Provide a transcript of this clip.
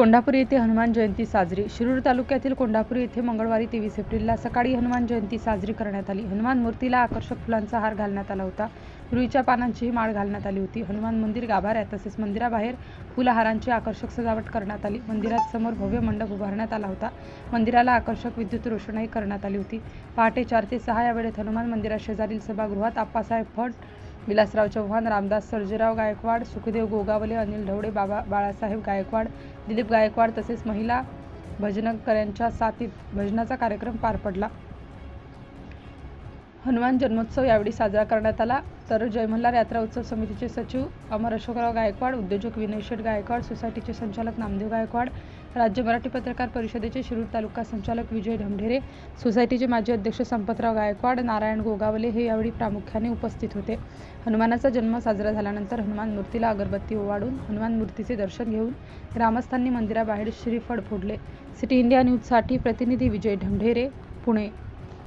कोंढापूर येथे हनुमान जयंती साजरी. शिरूर तालुक्यातील कोंढापूर येथे मंगळवारी तेवीस एप्रिलला सकाळी हनुमान जयंती साजरी करण्यात आली. हनुमान मूर्तीला आकर्षक फुलांचा हार घालण्यात आला होता. रुईच्या पानांचीही माळ घालण्यात आली होती. हनुमान मंदिर गाभाऱ्यात तसेच मंदिराबाहेर फुलहारांची आकर्षक सजावट करण्यात आली. मंदिरात समोर भव्य मंडप उभारण्यात आला होता. मंदिराला आकर्षक विद्युत रोषणाई करण्यात आली होती. पहाटे चार ते सहा या वेळेत हनुमान मंदिराशेजारील सभागृहात आप्पासाहेब फड विलासराव चव्हाण रामदास सर्जेराव गायकवाड सुखदेव गोगावले अनिल ढवळे बाबा बाळासाहेब गायकवाड दिलीप गायकवाड तसेच महिला भजनकऱ्यांच्या साथीत भजनाचा कार्यक्रम पार पडला. हनुमान जन्मोत्सव यावेळी साजरा करण्यात आला. तर जय मल्हार यात्रा उत्सव समितीचे सचिव अमर अशोकराव गायकवाड उद्योजक विनय शेठ गायकवाड सोसायटीचे संचालक नामदेव गायकवाड राज्य मराठी पत्रकार परिषदेचे शिरूर तालुका संचालक विजय ढमढेरे सोसायटीचे माजी अध्यक्ष संपतराव गायकवाड नारायण गोगावले हे यावेळी प्रामुख्याने उपस्थित होते. हनुमानाचा जन्म साजरा झाल्यानंतर हनुमान मूर्तीला अगरबत्ती ओवाळून हनुमान मूर्तीचे दर्शन घेऊन ग्रामस्थांनी मंदिराबाहेर श्रीफळ फोडले. सिटी इंडिया न्यूजसाठी प्रतिनिधी विजय ढमढेरे पुणे.